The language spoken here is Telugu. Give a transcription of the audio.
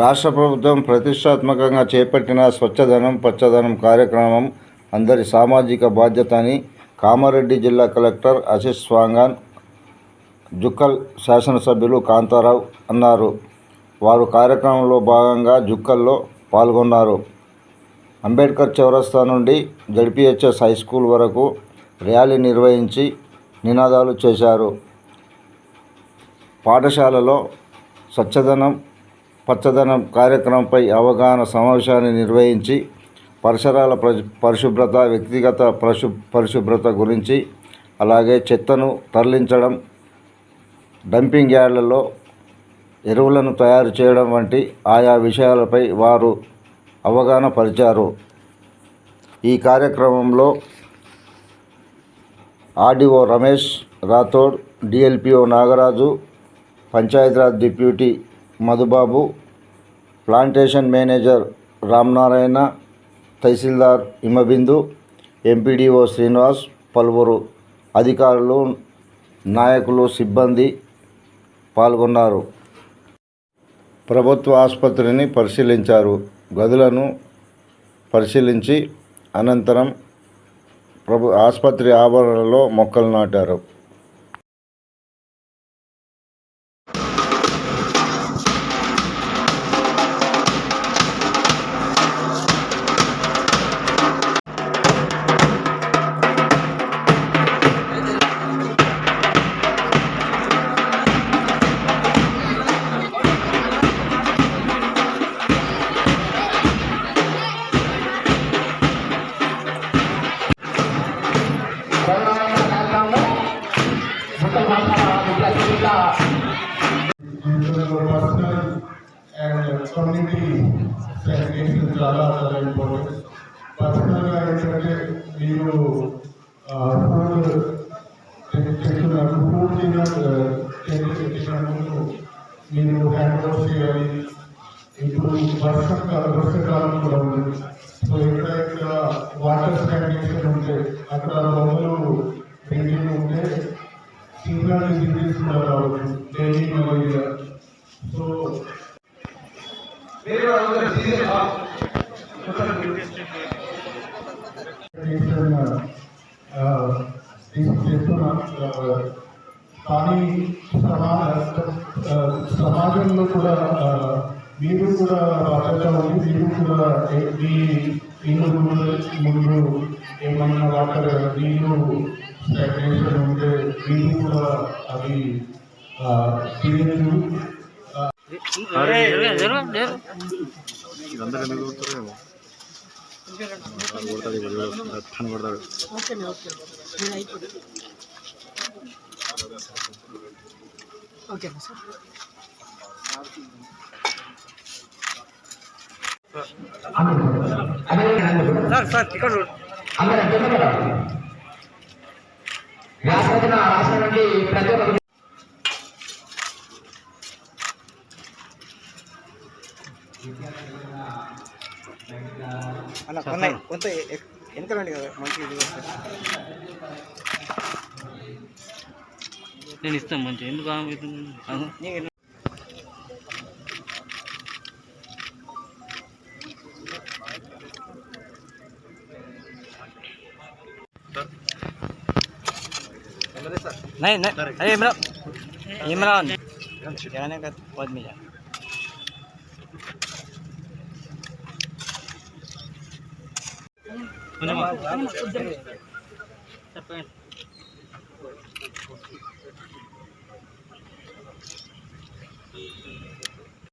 రాష్ట్ర ప్రభుత్వం ప్రతిష్టాత్మకంగా చేపట్టిన స్వచ్ఛధనం పచ్చదనం కార్యక్రమం అందరి సామాజిక బాధ్యత అని కామారెడ్డి జిల్లా కలెక్టర్ అశిష్ స్వాంగాన్ జుక్కల్ శాసనసభ్యులు కాంతారావు అన్నారు. వారు కార్యక్రమంలో భాగంగా జుక్కల్లో పాల్గొన్నారు. అంబేద్కర్ చౌరస్తా నుండి జడ్పిహెచ్ఎస్ హై స్కూల్ వరకు ర్యాలీ నిర్వహించి నినాదాలు చేశారు. పాఠశాలలో స్వచ్ఛదనం పచ్చదనం కార్యక్రమంపై అవగాహన సమావేశాన్ని నిర్వహించి పరిసరాల పరిశుభ్రత వ్యక్తిగత పరిశు పరిశుభ్రత గురించి అలాగే చెత్తను తరలించడం డంపింగ్ యార్డ్లలో ఎరువులను తయారు చేయడం వంటి ఆయా విషయాలపై వారు అవగాహన పరిచారు. ఈ కార్యక్రమంలో RDO Ramesh Rathod DLPO Nagaraju Panchayati Raj deputy Madhubabu plantation manager Ramnarayan తహసీల్దార్ హిమబిందు ఎంపీడీఓ శ్రీనివాస్ పలువురు అధికారులు నాయకులు సిబ్బంది పాల్గొన్నారు. ప్రభుత్వ ఆసుపత్రిని పరిశీలించారు. గదులను పరిశీలించి అనంతరం ప్రభు ఆసుపత్రి ఆవరణలో మొక్కలు నాటారు. Personal అండ్ community చాలా చాలా ఇంపార్టెంట్ పర్సనల్గా ఏంటంటే మీరు ఫుడ్ తెచ్చుకున్నారు ఫుడ్ మీరు హ్యాండ్ వాష్ చేయాలి ఇప్పుడు వర్షం వర్షకాలం కూడా ఉంది చేస్తున్నాం కానీ సమాజ సమాజంలో కూడా మీరు కూడా బాధ్యత ఉంది మీరు కూడా మీ ఇల్లు ముందు ముందు ఏమన్నా వాటర్ నీళ్ళు స్టాగ్నేషన్ ఉంటే మీరు కూడా అవి ఎందుకు కొడుతారేమో కొడతాడు ఇప్పుడు కొడతాడు ఓకేనే ఓకే నేను అయిపోతుంది ఓకేనా సార్ సార్ సార్ టికెట్ రాష్ట్ర అన్న కొంత కొంత వెనకలండి కదా మంచి ఇది నేను ఇస్తాను మంచిగా ఎందుకు ఆమె అవుతుంది? ఆహా. नहीं नहीं अरे इमरान इमरान जाने का बाद में जा చెప్పండి